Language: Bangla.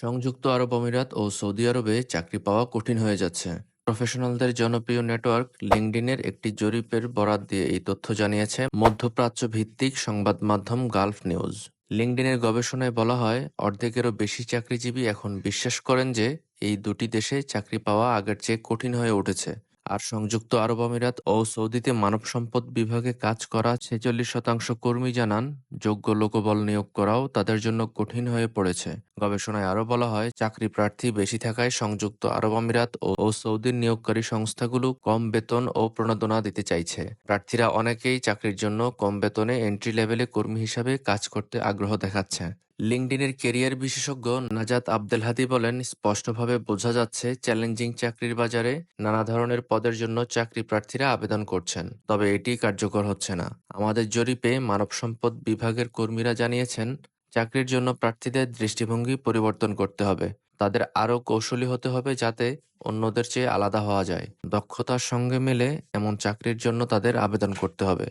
সংযুক্ত আরব আমিরাত ও সৌদি আরবে চাকরি পাওয়া কঠিন হয়ে যাচ্ছে। প্রফেশনালদের জনপ্রিয় নেটওয়ার্ক লিঙ্কডিনের একটি জরিপের বরাত দিয়ে এই তথ্য জানিয়েছে মধ্যপ্রাচ্য ভিত্তিক সংবাদ মাধ্যম গালফ নিউজ। লিঙ্কডিনের গবেষণায় বলা হয়, অর্ধেকেরও বেশি চাকরিজীবী এখন বিশ্বাস করেন যে এই দুটি দেশে চাকরি পাওয়া আগের চেয়ে কঠিন হয়ে উঠেছে। আর সংযুক্ত আরব আমিরাত ও সৌদিতে মানব সম্পদ বিভাগে কাজ করা ছেচল্লিশ শতাংশ কর্মী জানান, যোগ্য লোকবল নিয়োগ করাও তাদের জন্য কঠিন হয়ে পড়েছে। গবেষণায় আরও বলা হয়, চাকরি প্রার্থী বেশি থাকায় সংযুক্ত আরব আমিরাত ও সৌদির নিয়োগকারী সংস্থাগুলো কম বেতন ও প্রণোদনা দিতে চাইছে। প্রার্থীরা অনেকেই চাকরির জন্য কম বেতনে এন্ট্রি লেভেলে কর্মী হিসাবে কাজ করতে আগ্রহ দেখাচ্ছে। লিঙ্কডিনের কেরিয়ার বিশেষজ্ঞ নাজাত আবদেল হাদি বলেন, স্পষ্টভাবে বোঝা যাচ্ছে চ্যালেঞ্জিং চাকরির বাজারে নানা ধরনের পদের জন্য চাকরি প্রার্থীরা আবেদন করছেন, তবে এটি কার্যকর হচ্ছে না। আমাদের জরিপে মানব সম্পদ বিভাগের কর্মীরা জানিয়েছেন চাকরির জন্য প্রার্থীদের দৃষ্টিভঙ্গি পরিবর্তন করতে হবে। তাদের আরও কৌশলী হতে হবে যাতে অন্যদের চেয়ে আলাদা হওয়া যায়। দক্ষতার সঙ্গে মেলে এমন চাকরির জন্য তাদের আবেদন করতে হবে।